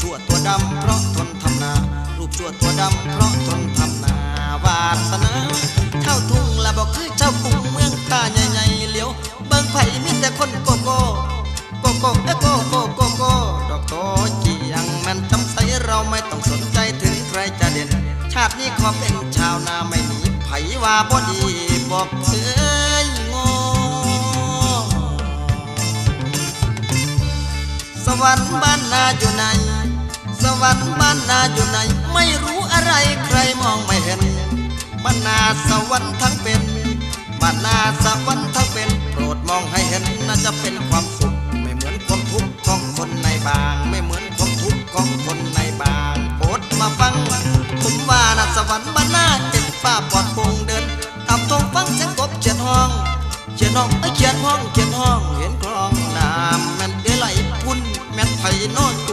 ชั่วตัวดำเพราะทนทำนา รูปชั่วตัวดำเพราะทนทำนาวาสนาเท่าทุ่งละบอกคือเจ้ากรุงเมืองตาใหญ่ๆเลี้ยวเบิ่งไผ่มีแต่คนโกโก้โกโก้เอ้โกโก้โกโก้ดอกโตจียังแมันจำใสเราไม่ต้องสนใจถึงใครจะเด่น ชาตินี้ขอเป็นชาวนาไม่หนีไผว่าบ่ดีบอกเคยงอสวรรค์บ้านนาอยู่ไหนัดบ้านนาอยู่ไหน ไม่รู้อะไรใครมองไม่เห็นบ้านนาสวรรค์ทั้งเป็นบ้านนาสวรรค์ทั้งเป็น โปรดมองให้เห็นน่าจะเป็นความสุข ไม่เหมือนความทุกข์ของคนในบาง ไม่เหมือนความทุกข์ของคนในบางโปรดมาฟัง ผมว่านาสวรรค์บ้านนาเจ็ดป้าปอดปงเดินตับทงฟังเสียงกบเจ็ดห้องเจ็ดห้องไอ้เจ็ดห้องเจ็ดห้องเห็นคลองน้ำแม่นเดลัยพุ่นแม่นไผ่นอ